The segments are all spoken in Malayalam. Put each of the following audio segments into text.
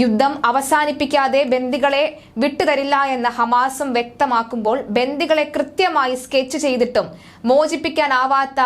യുദ്ധം അവസാനിപ്പിക്കാതെ ബന്ദികളെ വിട്ടുതരില്ല എന്ന് ഹമാസും വ്യക്തമാക്കുമ്പോൾ ബന്ദികളെ കൃത്യമായി സ്കെച്ച് ചെയ്തിട്ടും മോചിപ്പിക്കാനാവാത്ത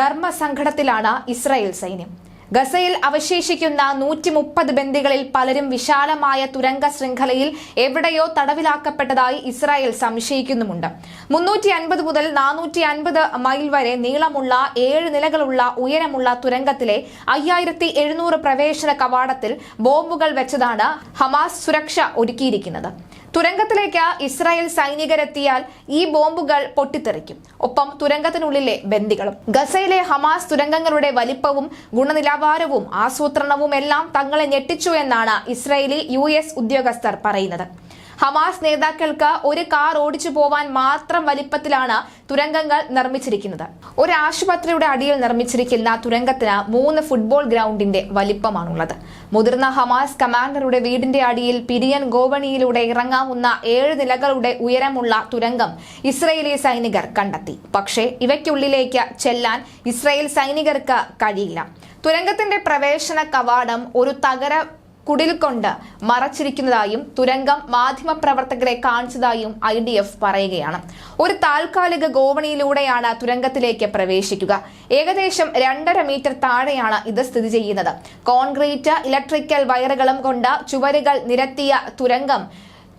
ധർമ്മസംഘടത്തിലാണ് ഇസ്രായേൽ സൈന്യം. ഗസയിൽ അവശേഷിക്കുന്ന നൂറ്റി മുപ്പത് ബന്ദികളിൽ പലരും വിശാലമായ തുരങ്ക ശൃംഖലയിൽ എവിടെയോ തടവിലാക്കപ്പെട്ടതായി ഇസ്രായേൽ സംശയിക്കുന്നുമുണ്ട്. മുന്നൂറ്റി അൻപത് മുതൽ നാനൂറ്റി അൻപത് മൈൽ വരെ നീളമുള്ള ഏഴ് നിലകളുള്ള ഉയരമുള്ള തുരങ്കത്തിലെ അയ്യായിരത്തി എഴുന്നൂറ് പ്രവേശന കവാടത്തിൽ ബോംബുകൾ വെച്ചതാണ് ഹമാസ് സുരക്ഷ ഒരുക്കിയിരിക്കുന്നത്. തുരങ്കത്തിലേക്ക് ഇസ്രായേൽ സൈനികരെത്തിയാൽ ഈ ബോംബുകൾ പൊട്ടിത്തെറിക്കും. ഒപ്പം തുരങ്കത്തിനുള്ളിലെ ബന്ദികളും. ഗസയിലെ ഹമാസ് തുരങ്കങ്ങളുടെ വലിപ്പവും ഗുണനിലവാരവും ആസൂത്രണവും എല്ലാം തങ്ങളെ ഞെട്ടിച്ചു എന്നാണ് ഇസ്രായേലി യു ഉദ്യോഗസ്ഥർ പറയുന്നത്. ഹമാസ് നേതാക്കൾക്ക് ഒരു കാർ ഓടിച്ചു പോവാൻ മാത്രം വലിപ്പത്തിലാണ് തുരങ്കങ്ങൾ നിർമ്മിച്ചിരിക്കുന്നത്. ഒരു ആശുപത്രിയുടെ അടിയിൽ നിർമ്മിച്ചിരിക്കുന്ന തുരങ്കത്തിന് മൂന്ന് ഫുട്ബോൾ ഗ്രൗണ്ടിന്റെ വലിപ്പമാണുള്ളത്. മുതിർന്ന ഹമാസ് കമാൻഡറുടെ വീടിന്റെ അടിയിൽ പിരിയൻ ഗോവണിയിലൂടെ ഇറങ്ങാവുന്ന ഏഴ് നിലകളുടെ ഉയരമുള്ള തുരങ്കം ഇസ്രയേലി സൈനികർ കണ്ടെത്തി. പക്ഷേ ഇവയ്ക്കുള്ളിലേക്ക് ചെല്ലാൻ ഇസ്രയേൽ സൈനികർക്ക് കഴിയില്ല. തുരങ്കത്തിന്റെ പ്രവേശന കവാടം ഒരു തകര കുടിൽ കൊണ്ട് മറച്ചിരിക്കുന്നതായും തുരങ്കം മാധ്യമ പ്രവർത്തകരെ കാണിച്ചതായും ഐ ഡി എഫ് പറയുകയാണ്. ഒരു താൽക്കാലിക ഗോവണിയിലൂടെയാണ് തുരങ്കത്തിലേക്ക് പ്രവേശിക്കുക. ഏകദേശം രണ്ടര മീറ്റർ താഴെയാണ് ഇത് സ്ഥിതി ചെയ്യുന്നത്. കോൺക്രീറ്റ് ഇലക്ട്രിക്കൽ വയറുകളും കൊണ്ട് ചുവരുകൾ നിരത്തിയ തുരങ്കം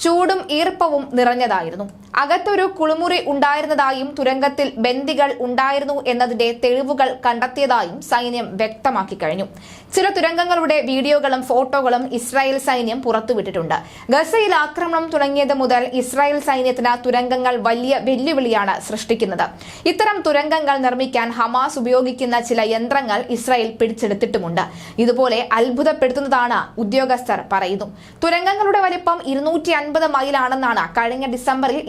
ചൂടും ഈർപ്പവും നിറഞ്ഞതായിരുന്നു. അകത്തൊരു കുളിമുറി ഉണ്ടായിരുന്നതായും തുരങ്കത്തിൽ ബന്ദികൾ ഉണ്ടായിരുന്നു എന്നതിന്റെ തെളിവുകൾ കണ്ടെത്തിയതായും സൈന്യം വ്യക്തമാക്കി കഴിഞ്ഞു. ചില തുരങ്കങ്ങളുടെ വീഡിയോകളും ഫോട്ടോകളും ഇസ്രായേൽ സൈന്യം പുറത്തുവിട്ടിട്ടുണ്ട്. ഗസയിൽ ആക്രമണം തുടങ്ങിയത് മുതൽ ഇസ്രായേൽ സൈന്യത്തിന് തുരങ്കങ്ങൾ വലിയ വെല്ലുവിളിയാണ് സൃഷ്ടിക്കുന്നത്. ഇത്തരം തുരങ്കങ്ങൾ നിർമ്മിക്കാൻ ഹമാസ് ഉപയോഗിക്കുന്ന ചില യന്ത്രങ്ങൾ ഇസ്രായേൽ പിടിച്ചെടുത്തിട്ടുമുണ്ട്. ഇതുപോലെ അത്ഭുതപ്പെടുത്തുന്നതാണ് ഉദ്യോഗസ്ഥർ പറയുന്നു. തുരങ്കങ്ങളുടെ വലിപ്പം ഇരുന്നൂറ്റി അൻപത് മൈലാണെന്നാണ് കഴിഞ്ഞ ഡിസംബറിൽ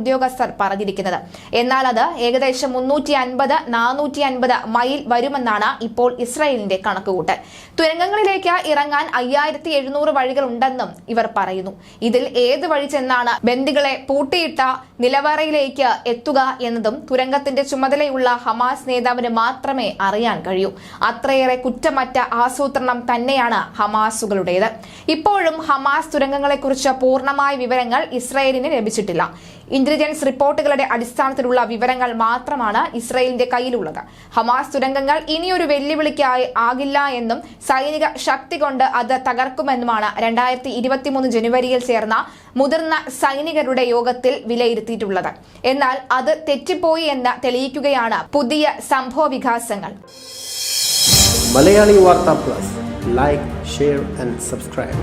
ഉദ്യോഗസ്ഥർ പറഞ്ഞിരിക്കുന്നത്. എന്നാൽ അത് ഏകദേശം മുന്നൂറ്റി അൻപത് നാനൂറ്റി അൻപത് മൈൽ വരുമെന്നാണ് ഇപ്പോൾ ഇസ്രായേലിന്റെ കണക്കുകൂട്ടൽ. തുരങ്കങ്ങളിലേക്ക് ഇറങ്ങാൻ അയ്യായിരത്തി എഴുന്നൂറ് വഴികൾ ഉണ്ടെന്നും ഇവർ പറയുന്നു. ഇതിൽ ഏത് വഴി ചെന്നാണ് ബന്ദികളെ പൂട്ടിയിട്ട നിലവറയിലേക്ക് എത്തുക എന്നതും തുരങ്കത്തിന്റെ ചുമതലയുള്ള ഹമാസ് നേതാവിന് മാത്രമേ അറിയാൻ കഴിയൂ. അത്രയേറെ കുറ്റമറ്റ ആസൂത്രണം തന്നെയാണ് ഹമാസുകളുടേത്. ഇപ്പോഴും ഹമാസ് തുരങ്കങ്ങളെക്കുറിച്ച് പൂർണമായ വിവരങ്ങൾ ഇസ്രയേലിന് ലഭിച്ചിട്ടില്ല. ഇന്റലിജൻസ് റിപ്പോർട്ടുകളുടെ അടിസ്ഥാനത്തിലുള്ള വിവരങ്ങൾ മാത്രമാണ് ഇസ്രയേലിന്റെ കയ്യിലുള്ളത്. ഹമാസ് തുരങ്കങ്ങൾ ഇനിയൊരു വെല്ലുവിളിക്കായി ആകില്ല എന്നും സൈനിക ശക്തി കൊണ്ട് അത് തകർക്കുമെന്നുമാണ് രണ്ടായിരത്തി ഇരുപത്തിമൂന്ന് ജനുവരിയിൽ ചേർന്ന മുതിർന്ന സൈനികരുടെ യോഗത്തിൽ വിലയിരുത്തിയിട്ടുള്ളത്. എന്നാൽ അത് തെറ്റിപ്പോയി എന്ന് തെളിയിക്കുകയാണ് പുതിയ സംഭവ വികാസങ്ങൾ. മലയാളി വാർത്താ plus. Like share and subscribe